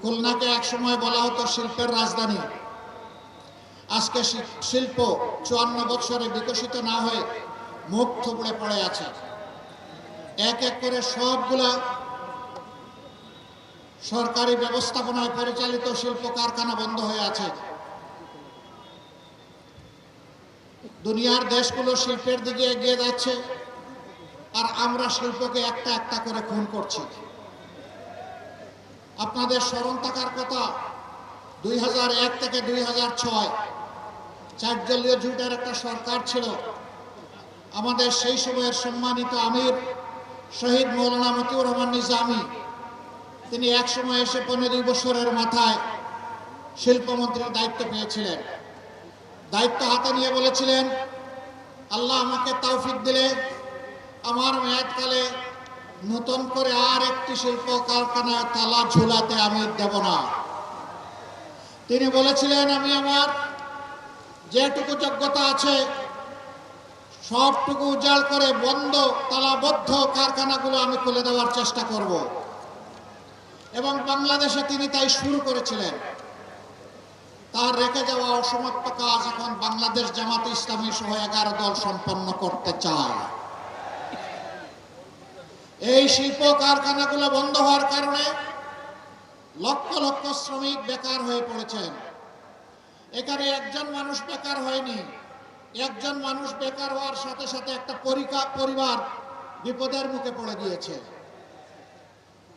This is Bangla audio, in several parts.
খুলনাকে একসময় বলা হতো শিল্পের রাজধানী। আজকে শিল্প চুয়ান্ন বছরে বিকশিত না হয়ে মুখ থুবড়ে পড়ে আছে। এক এক করে সবগুলা সরকারি ব্যবস্থাপনায় পরিচালিত শিল্প কারখানা বন্ধ হয়ে আছে। দুনিয়ার দেশগুলো শিল্পের দিকে এগিয়ে যাচ্ছে, আর আমরা শিল্পকে একটা একটা করে খুন করছি। আপনাদের স্মরণ থাকার কথা, দুই হাজার এক থেকে দুই হাজার ছয় চারদলীয় জোটের একটা সরকার ছিল। আমাদের সেই সময়ের সম্মানিত আমির শহীদ মৌলানা মতিউর রহমান নিজামী, তিনি এক সময় এসে পনেরো বছরের মাথায় শিল্পমন্ত্রীর দায়িত্ব পেয়েছিলেন। দায়িত্ব হাতে নিয়ে বলেছিলেন, আল্লাহ আমাকে তৌফিক দিলে, আমার মেয়াদকালে নতুন করে আর একটি শিল্প কারখানায় তালা ঝুলাতে আমি দেব না। তিনি বলেছিলেন, আমি আমার যেটুকু যোগ্যতা আছে, সবটুকু উজাড় করে বন্ধ তালাবদ্ধ কারখানাগুলো আমি খুলে দেওয়ার চেষ্টা করব। এবং বাংলাদেশে তিনি তাই শুরু করেছিলেন। তার রেখে যাওয়া অসমাপ্ত কাজ এখন বাংলাদেশ জামাত ইসলামী সহ এগারো দল সম্পন্ন করতে চায়। এই শিল্প কারখানাগুলো বন্ধ হওয়ার কারণে লক্ষ লক্ষ শ্রমিক বেকার হয়ে পড়েছেন। এখানে একজন মানুষ বেকার হয়নি। একজন মানুষ বেকার হওয়ার সাথে সাথে একটা পরিবার বিপদের মুখে পড়ে গিয়েছে।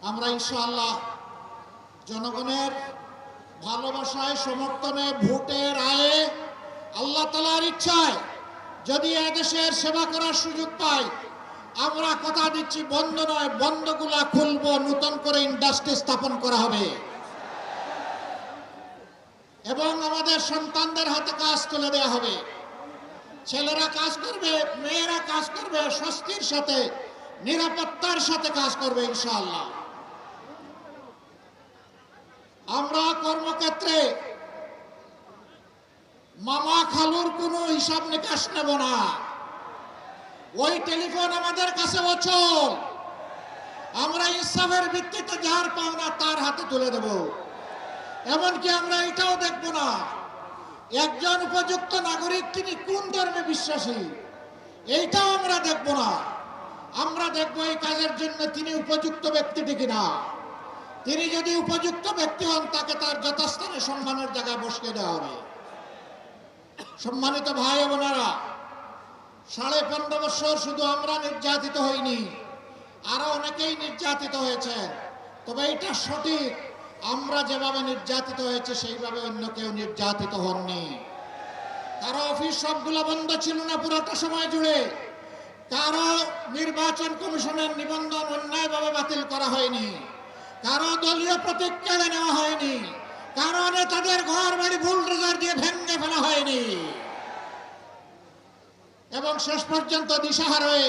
আমরা ইনশাআল্লাহ জনগণের ভালোবাসায়, সমর্থনে, ভোটের আয়ে আল্লাহ তালার ইচ্ছায় যদি এদেশের সেবা করার সুযোগ পাই আমরা কথা দিচ্ছি, বন্ধ নয়, বন্ধগুলা খুলবো, নতুন করে ইন্ডাস্ট্রি স্থাপন করা হবে। এবং আমাদের সন্তানদের হাতে কাজ তুলে দেওয়া হবে। ছেলেরা কাজ করবে, মেয়েরা কাজ করবে, স্বস্তির সাথে, নিরাপত্তার সাথে কাজ করবে, ইনশাআল্লাহ। আমরা কর্মক্ষেত্রে মামা খালুর কোনো হিসাব নিকাশ নেব না। ওই টেলিফোন আমাদের কাছে অচল আমরা ইনসাফের ভিত্তিতে যার পাওনা তার হাতে তুলে দেব। এমনকি আমরা এটাও দেখব না। একজন উপযুক্ত নাগরিক তিনি কোন ধর্মে বিশ্বাসী? এইটাও আমরা দেখব না। আমরা দেখব এই কাজের জন্য তিনি উপযুক্ত ব্যক্তিটি কিনা। তিনি যদি উপযুক্ত ব্যক্তি হন, তাকে তার যথাস্থানে সম্মানের জায়গায় বসিয়ে দেওয়া হবে। সম্মানিত ভাই বোনেরা সাড়ে পনেরো বছর শুধু আমরা নির্যাতিত হইনি, আরও অনেকেই নির্যাতিত হয়েছে। তবে এটা সঠিক, আমরা যেভাবে নির্যাতিত হয়েছে, সেইভাবে অন্য কেউ নির্যাতিত হননি। কারও অফিস সবগুলো বন্ধ ছিল না পুরোটা সময় জুড়ে। কারও নির্বাচন কমিশনের নিবন্ধন অন্যায়ভাবে বাতিল করা হয়নি। কারও দলীয় প্রতীক কেড়ে নেওয়া হয়নি। কারও নেতাদের ঘর বাড়ি বুলডোজার দিয়ে ভেঙে ফেলা হয়নি। এবং শেষ পর্যন্ত দিশাহার হয়ে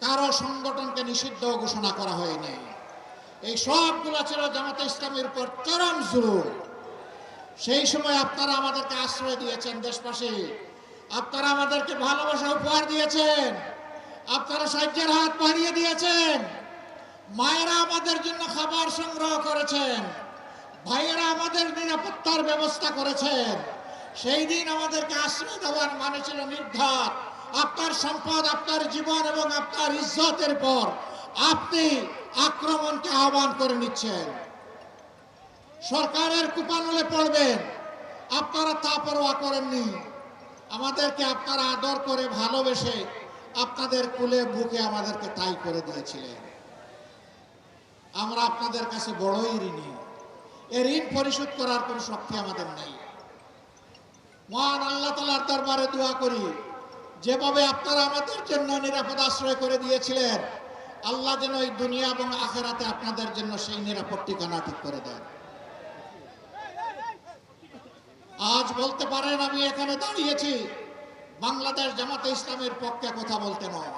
কারও সংগঠনকে নিষিদ্ধ ঘোষণা করা হয়নি। এই সবগুলো ছিল জামাতে ইসলামের উপর চরম জুলুম। সেই সময় আপনারা আমাদেরকে আশ্রয় দিয়েছেন দেশবাসী। আপনারা আমাদেরকে ভালোবাসা উপহার দিয়েছেন। আপনারা সাহায্যের হাত বাড়িয়ে দিয়েছেন। মায়েরা আমাদের জন্য খাবার সংগ্রহ করেছেন। ভাইয়েরা আমাদের নিরাপত্তার ব্যবস্থা করেছেন। সেই দিন আমাদেরকে আশ্রয় দেওয়ার মানে ছিল নির্ঘাত। আপনার সম্পদ, আপনার জীবন এবং আপনার ইজ্জতের পর আপনি আক্রমণকে আহ্বান করে নিচ্ছেন। সরকারের কুপানলে পড়বেন। আপনারা তা পরোয়া করেননি। আমাদেরকে আপনারা আদর করে ভালোবেসে আপনাদের কুলে, বুকে আমাদেরকে তাই করে দিয়েছিলেন। আমরা আপনাদের কাছে বড়ই ঋণী। এ ঋণ পরিশোধ করার কোনো শক্তি আমাদের নেই। মহান আল্লাহ তালার দরবারে দোয়া করি। যেভাবে আপনারা আমাদের জন্য নিরাপদ আশ্রয় করে দিয়েছিলেন, আল্লাহ যেন এই দুনিয়া এবং আখেরাতে আপনাদের জন্য সেই নিরাপদ ঠিকানা ঠিক করে দেন। আজ বলতে পারেন আমি এখানে দাঁড়িয়েছি, বাংলাদেশ জামাতে ইসলামের পক্ষে কথা বলতে নয়।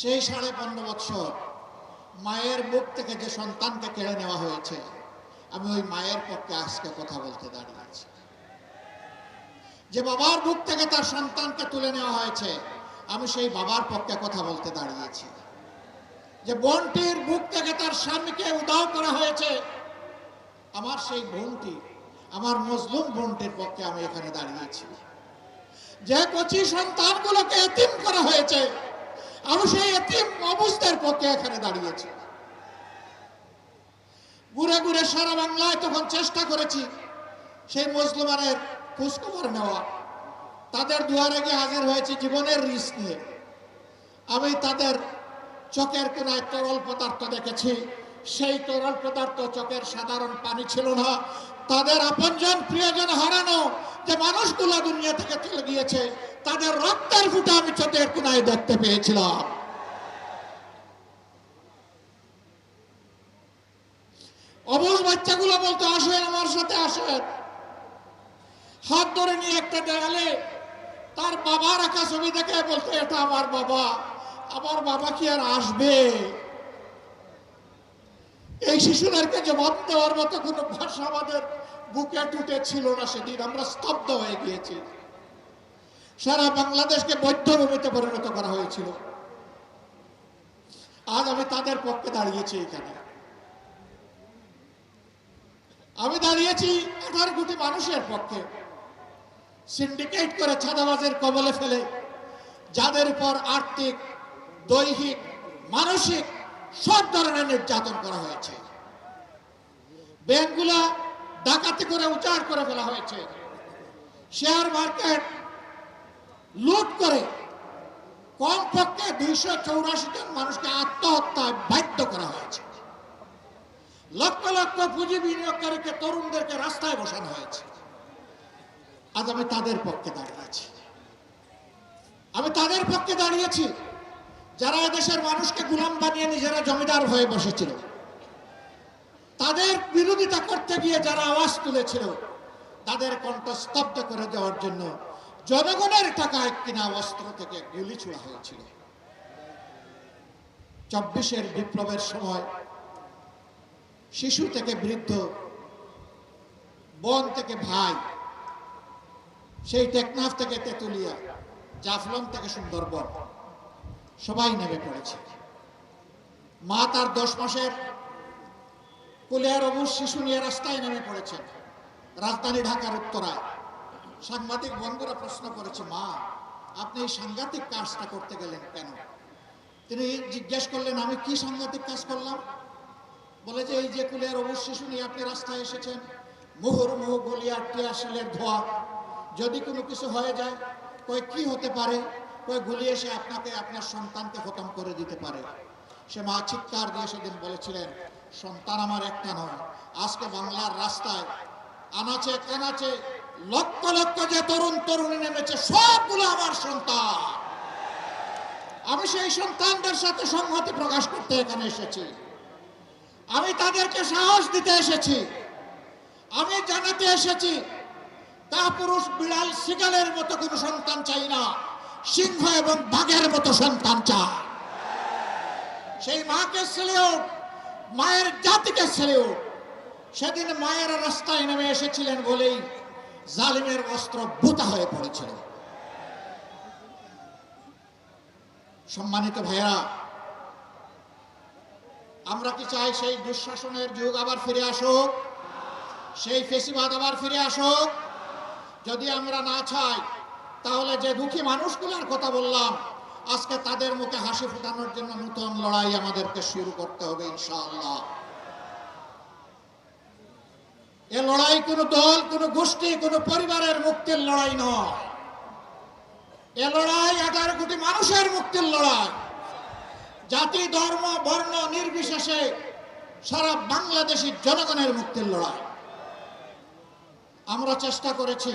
সেই সাড়ে পনেরো বছর মায়ের মুখ থেকে যে সন্তানকে কেড়ে নেওয়া হয়েছে, আমি ওই মায়ের পক্ষে আজকে কথা বলতে দাঁড়িয়েছি। যে বাবার বুক থেকে তার সন্তানকে তুলে নেওয়া হয়েছে, আমি সেই বাবার পক্ষে কথা বলতে দাঁড়িয়েছি যে বোনটির বুক থেকে তার স্বামীকে উদাও করা হয়েছে, আমার সেই বোনটি, আমার মজলুম বোনটির পক্ষে আমি এখানে দাঁড়িয়েছি যে কচি সন্তানগুলোকে এতিম করা হয়েছে, আমি সেই এতিম অবস্থার পক্ষে এখানে দাঁড়িয়েছি ঘুরে ঘুরে সারা বাংলায় তখন চেষ্টা করেছি সেই মুসলমানের খোঁজখবর নেওয়া। তাদের দুয়ারে গিয়ে হাজির হয়েছে জীবনের রিস্ক নিয়ে। আমি তাদের চোখের কোনায় তরল পদার্থ দেখেছি। সেই তরল পদার্থ চোখের সাধারণ পানি ছিল না। তাদের আপনজন প্রিয়জন হারানো যে মানুষগুলো দুনিয়া থেকে চলে গিয়েছে, তাদের রক্তের ফুটা আমি চোখের কোনায় দেখতে পেয়েছিলাম। অবুজ বাচ্চাগুলো বলতো, আসেন আমার সাথে, আসেন। হাত ধরে নিয়ে একটা দেয়ালে তার বাবার রাখা ছবি দেখে বলতো এটা আমার বাবা। আমার বাবা কি আর আসবে? এই শিশুদেরকে জবাব দেওয়ার মতো কোনো ভাষা আমাদের বুকে টুটে ছিল না সেদিন। আমরা স্তব্ধ হয়ে গিয়েছি। সারা বাংলাদেশকে বৈধভূমিতে পরিণত করা হয়েছিল। আজ আমি তাদের পক্ষে দাঁড়িয়েছি এখানে। আমি দাঁড়িয়েছি আঠারো কোটি মানুষের পক্ষে। সিন্ডিকেট করে ছাদাবাজের কবলে ফেলে। যাদের উপর আর্থিক, দৈহিক, মানসিক সব ধরনের নির্যাতন করা হয়েছে। ব্যাংকগুলা ডাকাতি করে উচাড় করে ফেলা হয়েছে। শেয়ার মার্কেট লুট করে কমপক্ষে দুইশো চৌরাশি জন মানুষকে আত্মহত্যায় বাধ্য করা হয়েছে। লক্ষ লক্ষ পুঁজি বিনিয়োগকারীকে তরুণদেরকে রাস্তায় বসানো হয়েছে। আজ আমি তাদের পক্ষে দাঁড়িয়েছি আমি তাদের পক্ষে দাঁড়িয়েছি যারা এদেশের মানুষকে গুলাম বানিয়ে নিজেরা জমিদার হয়ে বসেছিল। তাদের বিরোধিতা করতে গিয়ে যারা আওয়াজ তুলেছিল, তাদের কণ্ঠ স্তব্ধ করে দেওয়ার জন্য জনগণের টাকায় কিনা অস্ত্র থেকে গুলি ছোড়া হয়েছিল। চব্বিশের বিপ্লবের সময় শিশু থেকে বৃদ্ধ, বোন থেকে ভাই সেই টেকনাফ থেকে তেতুলিয়া, জাফলং থেকে সুন্দরবন, সবাই নেমে পড়েছে। মা তার দশ মাসের কুলিয়ার অবুজ শিশু নিয়ে রাস্তায় নেমে পড়েছেন। রাজধানী ঢাকার উত্তরায় সাংবাদিক বন্ধুরা প্রশ্ন করেছে, মা, আপনি এই সাংঘাতিক কাজটা করতে গেলেন কেন? তিনি জিজ্ঞেস করলেন, আমি কি সাংঘাতিক কাজ করলাম? বলে যে, এই যে কুলিয়ার অবুজ শিশু নিয়ে আপনি রাস্তায় এসেছেন মুহুর মুহু গলিয়া শিলের ধোয়া যদি কোনো কিছু হয়ে যায় কই কি হতে পারে? কই গুলি এসে আপনাকে, আপনার সন্তানকে খতম করে দিতে পারে। সে মা চিৎকার দিয়ে সেদিন বলেছিলেন, সন্তান আমার একটা নয়। আজকে বাংলার রাস্তায় আনাচে, কানাচে, লক্ষ লক্ষ যে তরুণ তরুণী নেমেছে, সবগুলো আমার সন্তান। আমি সেই সন্তানদের সাথে সংহতি প্রকাশ করতে এখানে এসেছি। আমি তাদেরকে সাহস দিতে এসেছি। আমি জানাতে এসেছি তা পুরুষ বিড়াল শিকালের মতো কোনো সন্তান চাই না, সিংহ এবং বাঘের মতো সন্তান চাই সেই মাকে ছেলেও মায়ের জাতিকে ছেলেও সেদিন মায়ের রাস্তায় নেমে এসেছিলেন বলেই জালিমের অস্ত্র বুতা হয়ে পড়েছিল। সম্মানিত ভাইয়া আমরা কি চাই সেই দুঃশাসনের যুগ আবার ফিরে আসুক? সেই ফেসিবাদ আবার ফিরে আসুক? যদি আমরা না চাই, তাহলে যে দুঃখী মানুষগুলোর কথা বললাম, আজকে তাদের মুখে হাসি ফোটানোর জন্য নতুন লড়াই আমাদেরকে শুরু করতে হবে ইনশাআল্লাহ। এ লড়াই কোন দল, কোন গোষ্ঠী, কোন পরিবারের মুক্তির লড়াই নয়। এ লড়াই এগারো কোটি মানুষের মুক্তির লড়াই। জাতি, ধর্ম, বর্ণ নির্বিশেষে সারা বাংলাদেশি জনগণের মুক্তির লড়াই। আমরা চেষ্টা করেছি।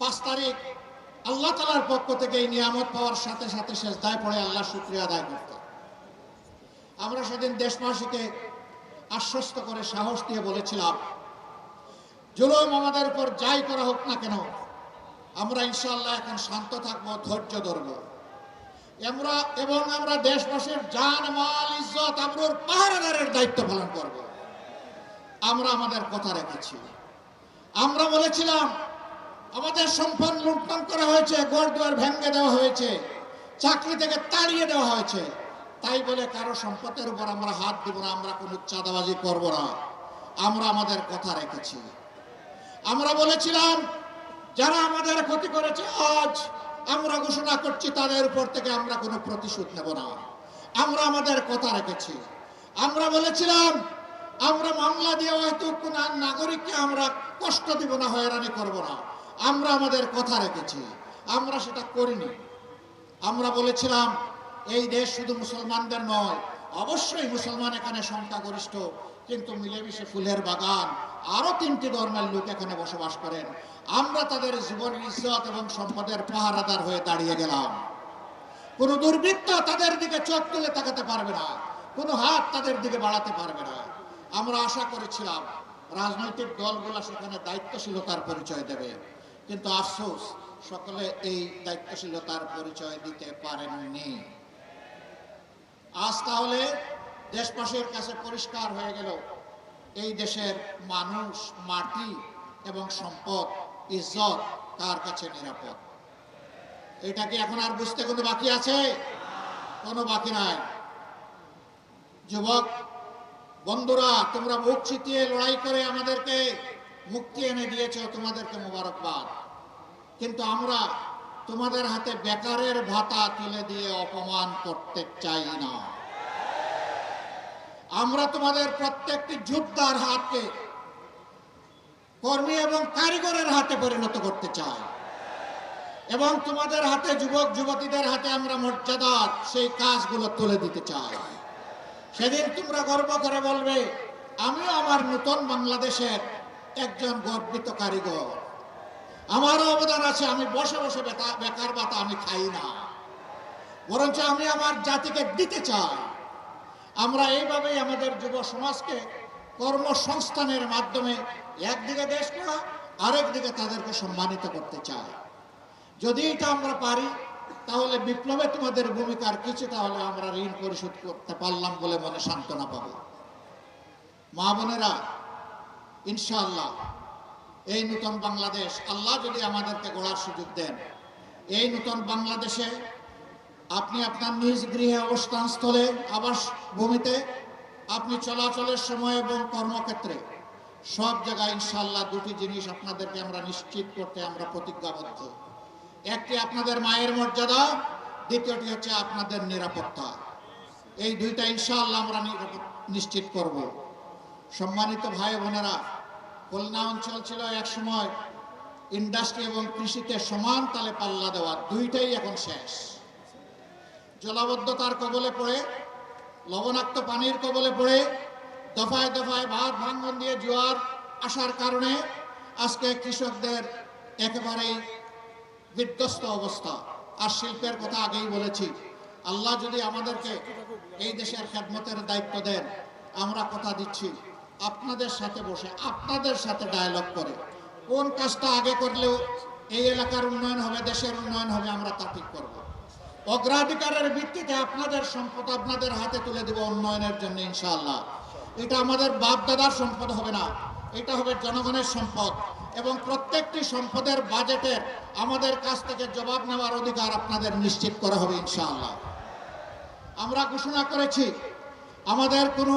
পাঁচ তারিখ আল্লাহ তালার পক্ষ থেকে এই নিয়ামত পাওয়ার সাথে সাথে শেষ দায় পড়ে আল্লাহ শুক্রিয়া আদায় করতে। আমরা সেদিন দেশবাসীকে আশ্বস্ত করে সাহস দিয়ে বলেছিলাম, জুলুম আমাদের উপর যাই করা হোক না কেন, আমরা ইনশাল্লাহ এখন শান্ত থাকব, ধৈর্য ধরব। আমরা এবং আমরা দেশবাসীর জান, মাল, ইজ্জত আবরুর পাহারাদারের দায়িত্ব পালন করব। আমরা আমাদের কথা রেখেছি। আমরা বলেছিলাম, আমাদের সম্পদ লুণ্ঠন করা হয়েছে ঘর দুয়ার ভেঙে দেওয়া হয়েছে, চাকরি থেকে তাড়িয়ে দেওয়া হয়েছে। তাই বলে কারও সম্পদের উপর আমরা হাত দিব না, আমরা কোনো চাঁদাবাজি করব না। আমরা আমাদের কথা রেখেছি। আমরা বলেছিলাম, যারা আমাদের ক্ষতি করেছে আজ, আমরা ঘোষণা করছি, তাদের উপর থেকে আমরা কোনো প্রতিশোধ নেব না। আমরা আমাদের কথা রেখেছি। আমরা বলেছিলাম আমরা মামলা দিয়ে হয়তো কোন নাগরিককে আমরা কষ্ট দিব না, হয়রানি করব না। আমরা আমাদের কথা রেখেছি। আমরা সেটা করিনি। আমরা বলেছিলাম, এই দেশ শুধু মুসলমানদের নয়, অবশ্যই মুসলমান এখানে সংখ্যাগরিষ্ঠ, কিন্তু মিলেমিশে ফুলের বাগান। আরও তিনটি ধর্মের লোক এখানে বসবাস করেন। আমরা তাদের জীবন ইজ্জত এবং সম্পদের পাহারাদার হয়ে দাঁড়িয়ে গেলাম। কোনো দুর্বৃত্ত তাদের দিকে চোখ তুলে তাকাতে পারবে না। কোনো হাত তাদের দিকে বাড়াতে পারবে না। আমরা আশা করেছিলাম রাজনৈতিক দলগুলো সেখানে দায়িত্বশীলতার পরিচয় দেবে। কিন্তু আফসোস, সকলে এই দায়িত্বশীলতার পরিচয় দিতে পারেননি। আজ তাহলে দেশবাসীর কাছে পরিষ্কার হয়ে গেল, এই দেশের মানুষ, মাটি এবং সম্পদ, ইজ্জত তার কাছে নিরাপদ? এটা কি এখন আর বুঝতে কোনো বাকি আছে? কোনো বাকি নাই। যুবক বন্ধুরা, তোমরা মুখ চিতিয়ে লড়াই করে আমাদেরকে মুক্তি এনে দিয়েছ তোমাদেরকে মোবারকবাদ। কিন্তু আমরা তোমাদের হাতে বেকারের ভাতা তুলে দিয়ে অপমান করতে চাই না। আমরা তোমাদের প্রত্যেকটি যোদ্ধার হাতকে কর্মী এবং কারিগরের হাতে পরিণত করতে চাই। এবং তোমাদের হাতে যুবক যুবতীদের হাতে আমরা মর্যাদার সেই কাজগুলো তুলে দিতে চাই। সেদিন তোমরা গর্ব করে বলবে, আমিও আমার নতুন বাংলাদেশের একজন গর্বিত কারিগর। আমারও অবদান আছে, আমি বসে বসে বেকা- বেকার বাতা আমি খাই না। বরঞ্চ আমি আমার জাতিকে দিতে চাই। আমরা এইভাবেই আমাদের যুব সমাজকে কর্মসংস্থানের মাধ্যমে একদিকে দেশ করা আরেক দিকে তাদেরকে সম্মানিত করতে চাই। যদি এটা আমরা পারি তাহলে বিপ্লবে তোমাদের ভূমিকার কিছুটা হলে আমরা ঋণ পরিশোধ করতে পারলাম বলে মনে সান্ত্বনা পাবো। মা বোনেরা, ইনশাআল্লাহ, এই নূতন বাংলাদেশ, আল্লাহ যদি আমাদেরকে গড়ার সুযোগ দেন, এই নূতন বাংলাদেশে আপনি আপনার নিজ গৃহে অবস্থান স্থলে আবাস ভূমিতে আপনি চলাচলের সময় এবং কর্মক্ষেত্রে সব জায়গায় ইনশাল্লাহ দুটি জিনিস আপনাদেরকে আমরা নিশ্চিত করতে আমরা প্রতিজ্ঞাবদ্ধ। একটি আপনাদের মায়ের মর্যাদা, দ্বিতীয়টি হচ্ছে আপনাদের নিরাপত্তা। এই দুইটা ইনশাআল্লাহ আমরা নিশ্চিত করব। সম্মানিত ভাই বোনেরা, খুলনা অঞ্চল ছিল এক সময় ইন্ডাস্ট্রি এবং কৃষিতে সমান তালে পাল্লা দেওয়া, দুইটাই এখন শেষ। জলাবদ্ধতার কবলে পড়ে, লবণাক্ত পানির কবলে পড়ে, দফায় দফায় ভাত ভাঙ্গন দিয়ে জোয়ার আসার কারণে আজকে কৃষকদের একেবারেই বিধ্বস্ত অবস্থা। আর শিল্পের কথা আগেই বলেছি। আল্লাহ যদি আমাদেরকে এই দেশের খেদমতের দায়িত্ব দেন, আমরা কথা দিচ্ছি। আপনাদের সাথে বসে, আপনাদের সাথে ডায়ালগ করে। কোন কাজটা আগে করলেও এই এলাকার উন্নয়ন হবে, দেশের উন্নয়ন হবে, আমরা তা ঠিক করব। অগ্রাধিকারের ভিত্তিতে আপনাদের সম্পদ আপনাদের হাতে তুলে দেব উন্নয়নের জন্য, ইনশাআল্লাহ। এটা আমাদের বাপ দাদার সম্পদ হবে না। এটা হবে জনগণের সম্পদ। এবং প্রত্যেকটি সম্পদের বাজেটের আমাদের কাছ থেকে জবাব নেওয়ার অধিকার আপনাদের নিশ্চিত করা হবে ইনশাআল্লাহ। আমরা ঘোষণা করেছি, আমাদের কোনো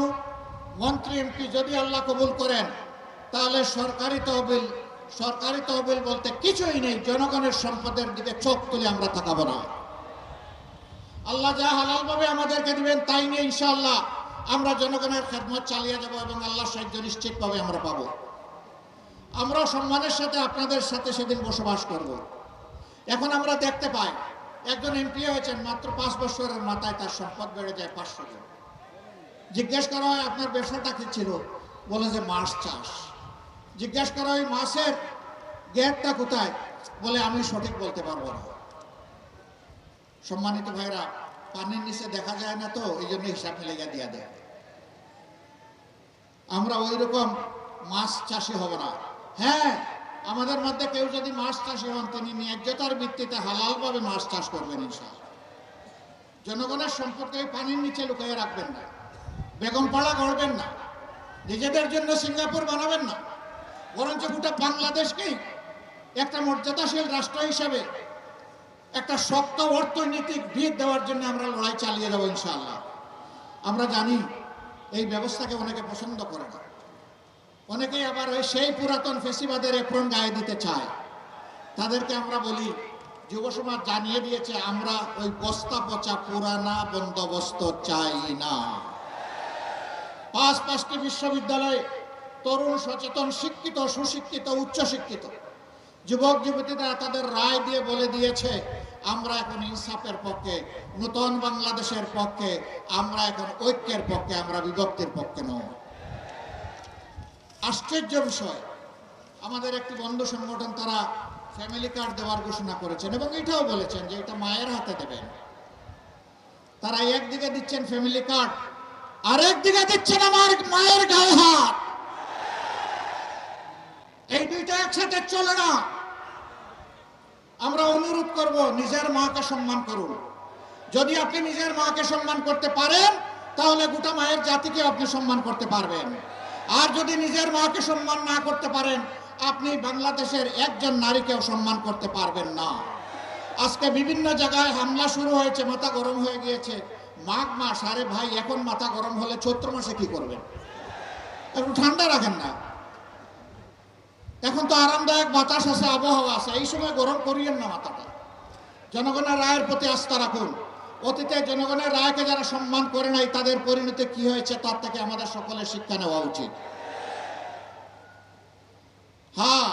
মন্ত্রী, এমপি যদি আল্লাহ কবুল করেন, তাহলে সরকারি তহবিল সরকারি তহবিল বলতে কিছুই নেই, জনগণের সম্পদের দিকে চোখ তুলে আমরা তাকাবো না। আল্লাহ যা হালাল ভাবে আমাদেরকে দিবেন তাই নিয়ে ইনশাআল্লাহ আমরা জনগণের খেদমত চালিয়ে যাব এবং আল্লাহ সাহায্য নিশ্চিতভাবে আমরা পাবো। আমরা সম্মানের সাথে আপনাদের সাথে সেদিন বসবাস করব। এখন আমরা দেখতে পাই, একজন এমপি হয়েছেন, মাত্র পাঁচ বছরের মাথায় তার সম্পদ বেড়ে যায় পাঁচশো জন। জিজ্ঞেস করা হয়, আপনার ব্যবসাটা কি ছিল? বলে যে, মাছ চাষ। জিজ্ঞেস করা হয়, মাছের গেটটা কোথায়? বলে, আমি সঠিক বলতে পারব না। সম্মানিত ভাইরা পানির নিচে দেখা যায় না তো এই জন্য হিসাব মিলাইয়া দিয়া দেয়। আমরা ওই রকম মাছ চাষি হব না। হ্যাঁ আমাদের মধ্যে কেউ যদি মাছ চাষি হন, তিনি ন্যায্যতার ভিত্তিতে হালালভাবে মাছ চাষ করবেন ইনশাআল্লাহ। জনগণের সম্পদকে ওই পানির নিচে লুকিয়ে রাখবেন না। বেগম পাড়া গড়বেন না। নিজেদের জন্য সিঙ্গাপুর বানাবেন না। বরঞ্চ গোটা বাংলাদেশকেই একটা মর্যাদাশীল রাষ্ট্র হিসেবে একটা শক্ত অর্থনৈতিক ভিত দেওয়ার জন্য আমরা লড়াই চালিয়ে যাব ইনশাআল্লাহ। আমরা জানি এই ব্যবস্থাকে অনেকে পছন্দ করে না। অনেকেই আবার ওই সেই পুরাতন ফেসিবাদের এপ্রন গায়ে দিতে চায়। তাদেরকে আমরা বলি, যুব সমাজ জানিয়ে দিয়েছে, আমরা ওই বস্তা পচা পুরানা বন্দোবস্ত চাই না। পাঁচ পাঁচটি বিশ্ববিদ্যালয়ে তরুণ, সচেতন, শিক্ষিত, সুশিক্ষিত, উচ্চশিক্ষিত যুবক, যুবতীরা তাদের রায় দিয়ে বলে দিয়েছে আমরা এখন ইনসাফের পক্ষে, নতুন বাংলাদেশের পক্ষে, আমরা এখন ঐক্যের পক্ষে, আমরা বিভক্তির পক্ষে নয়। আশ্চর্য বিষয়। আমাদের একটি বন্ধ সংগঠন তারা ফ্যামিলি কার্ড দেওয়ার ঘোষণা করেছেন এবং এটাও বলেছেন যে এটা মায়ের হাতে দেবেন। তারা একদিকে দিচ্ছেন ফ্যামিলি কার্ড আর একদিকে দিচ্ছেন আমার মায়ের গায়ে হাত। এই দুইটা একসাথে চলে না। অনুরোধ করব, নিজের মাকে সম্মান করুন। যদি আপনি নিজের মাকে সম্মান করতে পারেন, তাহলে গোটা মায়ের জাতিকে আপনি সম্মান করতে পারবেন। আর যদি নিজের মাকে সম্মান না করতে পারেন, আপনি বাংলাদেশের একজন নারীকেও সম্মান করতে পারবেন না। আজকে বিভিন্ন জায়গায় হামলা শুরু হয়েছে, মাথা গরম হয়ে গিয়েছে। মাঘ মাস, আরে ভাই, এখন মাথা গরম হলে চৈত্র মাসে কি করবেন? একটু ঠান্ডা রাখেন না। এখন তো আরামদায়ক বাতাস আছে, আবহাওয়া আছে, এই সময় গরম করিয়েন না মাথাটা। জনগণের রায়ের প্রতি আস্থা রাখুন। অতীতে জনগণের রায়কে যারা সম্মান করে নাই, তাদের পরিণতি কি হয়েছে তার থেকে আমাদের সকলের শিক্ষা নেওয়া উচিত। হ্যাঁ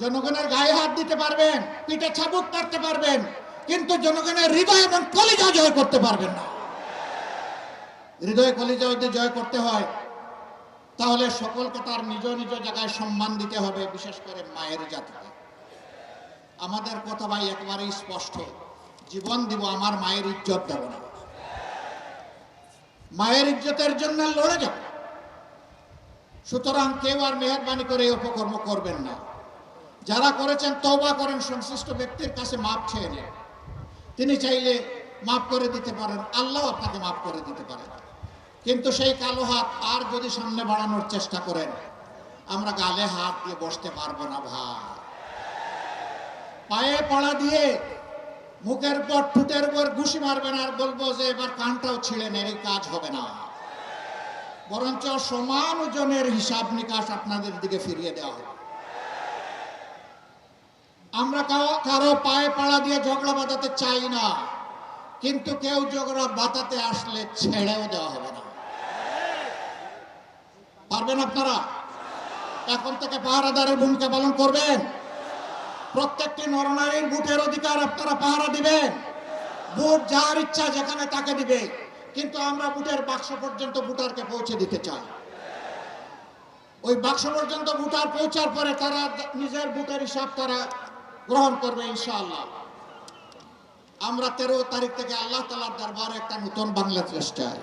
জনগণের গায়ে হাত দিতে পারবেন, পিঠে ছাবুক করতে পারবেন, কিন্তু জনগণের হৃদয় এবং কলিজা জয় করতে পারবেন না। হৃদয় কলিজা জয় করতে হয়। তাহলে সকলকে তার নিজ নিজ জায়গায় সম্মান দিতে হবে, বিশেষ করে মায়ের জাতিকে। আমাদের কথা ভাই একেবারেই স্পষ্ট। জীবন দিব আমার মায়ের ইজ্জত দেব না। মায়ের ইজ্জতের জন্য লড়ে যাব। সুতরাং কেউ আর মেহরবানি করে এই অপকর্ম করবেন না। যারা করেছেন তওবা করেন, সংশ্লিষ্ট ব্যক্তির কাছে মাপ চেয়ে নেন। তিনি চাইলে মাফ করে দিতে পারেন, আল্লাহ আপনাকে মাফ করে দিতে পারেন। কিন্তু সেই কালো হাত আর যদি সামনে বাড়ানোর চেষ্টা করেন, আমরা গালে হাত দিয়ে বসতে পারব না ভাই। পায়ে পড়া দিয়ে মুখের পর ঠুটের উপর ঘুষি মারবেন আর বলব যে এবার কানটাও ছিঁড়ে নেন এই কাজ হবে না। বরঞ্চ সমান ওজনের হিসাব নিকাশ আপনাদের দিকে ফিরিয়ে দেওয়া হবে আমরা কারও কারও পায়ে পাড়া দিয়ে ঝগড়া বাঁধাতে চাই না, কিন্তু কেউ ঝগড়া বাঁধাতে আসলে ছেড়েও দেওয়া হবে না। পারবেন আপনারা? এখন থেকে পাহারাদারের ভূমিকা পালন করবেন। প্রত্যেকটি নরনারীর বুটের অধিকার আপনারা পাহারা দিবেন। বুট যার ইচ্ছা যেখানে তাকে দিবে। কিন্তু আমরা বুটের বাক্স পর্যন্ত বুটারকে পৌঁছে দিতে চাই। ওই বাক্স পর্যন্ত বুটার পৌঁছার পরে তারা নিজের বুটের হিসাব তারা গ্রহণ করবে, ইনশাআল্লাহ। আমরা তেরো তারিখ থেকে আল্লাহ তালার দরবারে একটা নতুন বাংলাদেশ চাই।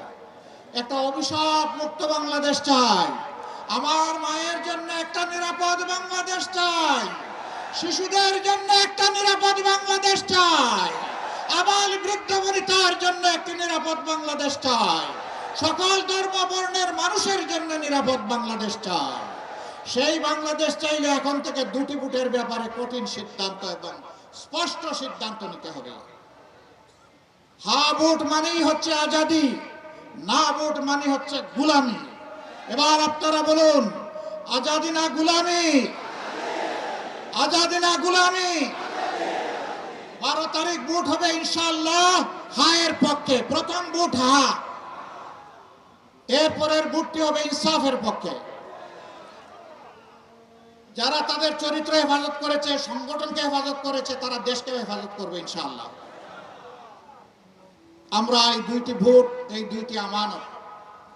একটা অভিশাপ মুক্ত বাংলাদেশ চাই। আমার মায়ের জন্য একটা নিরাপদ বাংলাদেশ চাই। শিশুদের জন্য একটা নিরাপদ বাংলাদেশ চাই। আবাল বৃদ্ধ বনিতার জন্য একটি নিরাপদ বাংলাদেশ চাই। সকল ধর্ম বর্ণের মানুষের জন্য নিরাপদ বাংলাদেশ চাই। সেই বাংলাদেশ চাইলে এখন থেকে দুটি বুটের ব্যাপারে কঠিন সিদ্ধান্ত এবং স্পষ্ট সিদ্ধান্ত নিতে হবে। হা ভোট মানেই হচ্ছে আজাদি। না ভোট মানে হচ্ছে গুলামি। এবার আপনারা বলুন, আজাদি না গুলামি? আজাদি না গুলামি? বারো তারিখ ভোট হবে ইনশাল্লাহ হায়ের পক্ষে। প্রথম ভোট হা। এরপরের ভোটটি হবে ইনসাফের পক্ষে। যারা তাদের চরিত্র হেফাজত করেছে, সংগঠনকে হেফাজত করেছে, তারা দেশকে হেফাজত করবে ইনশাআল্লাহ। আমরা এই দুইটি ভোট, এই দুইটি আমানত।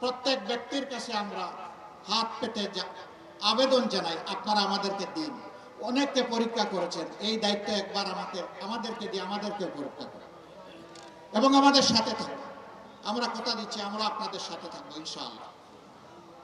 প্রত্যেক ব্যক্তির কাছে আমরা হাত পেতে আবেদন জানাই, আপনারা আমাদেরকে দিন। অনেককে পরীক্ষা করেছেন, এই দায়িত্ব একবার আমাকে আমাদেরকে দিয়ে আমাদেরকে পরীক্ষা করে এবং আমাদের সাথে থাকবে আমরা কথা দিচ্ছি, আমরা আপনাদের সাথে থাকব, ইনশাআল্লাহ।